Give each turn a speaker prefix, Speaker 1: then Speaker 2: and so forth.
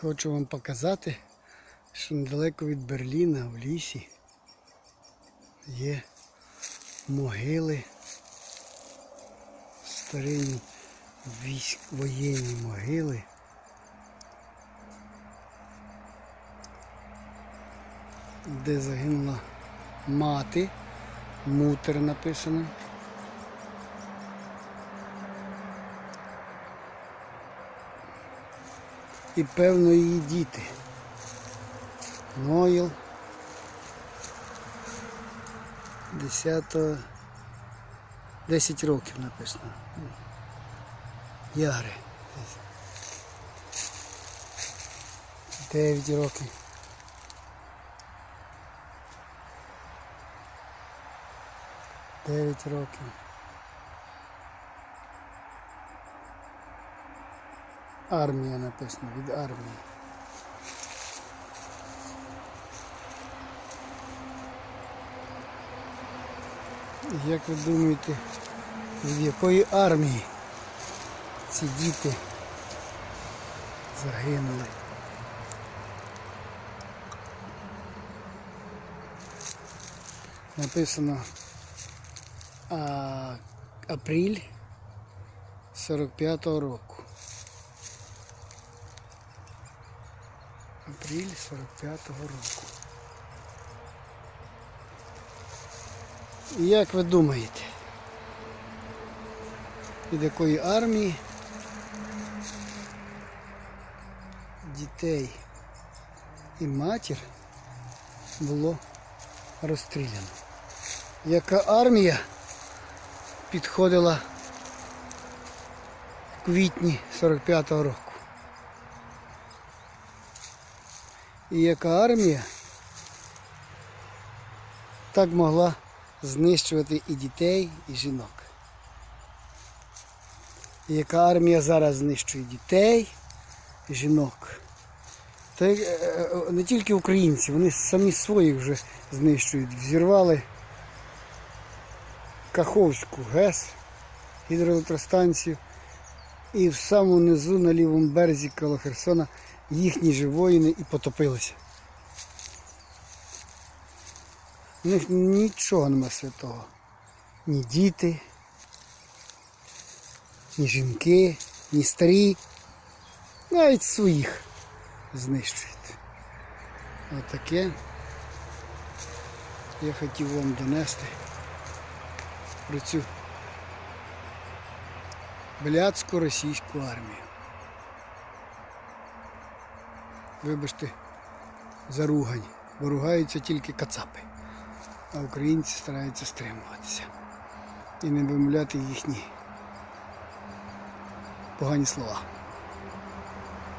Speaker 1: Хочу вам показати, що недалеко від Берліна в лісі є могили, старинні воєнні могили. Де загинула мати, мутер написано. І певно її діти. Ноїл. 10 10 років написано. Яри. 9 років. Дев'ять років. Армія написано від армії. Як ви думаєте, від якої армії ці діти загинули? Написано а, апріль 45-го року. Апріль 45-го року. І Як ви думаєте, від якої армії дітей і матір було розстріляно? Яка армія підходила в квітні 45-го року? І яка армія так могла знищувати і дітей, і жінок? І яка армія зараз знищує дітей, і жінок? Та е, е, не тільки українці, вони самі своїх вже знищують. Взірвали Каховську ГЕС, гідроелектростанцію, і в самому низу на лівому березі коло Херсона їхні ж воїни і потопилися. У них нічого нема святого. Ні діти, ні жінки, ні старі, навіть своїх знищують. Отаке я хотів вам донести про цю блядську російську армію. Вибачте за ругань, бо ругаються тільки кацапи, а українці стараються стримуватися і не вимовляти їхні погані слова.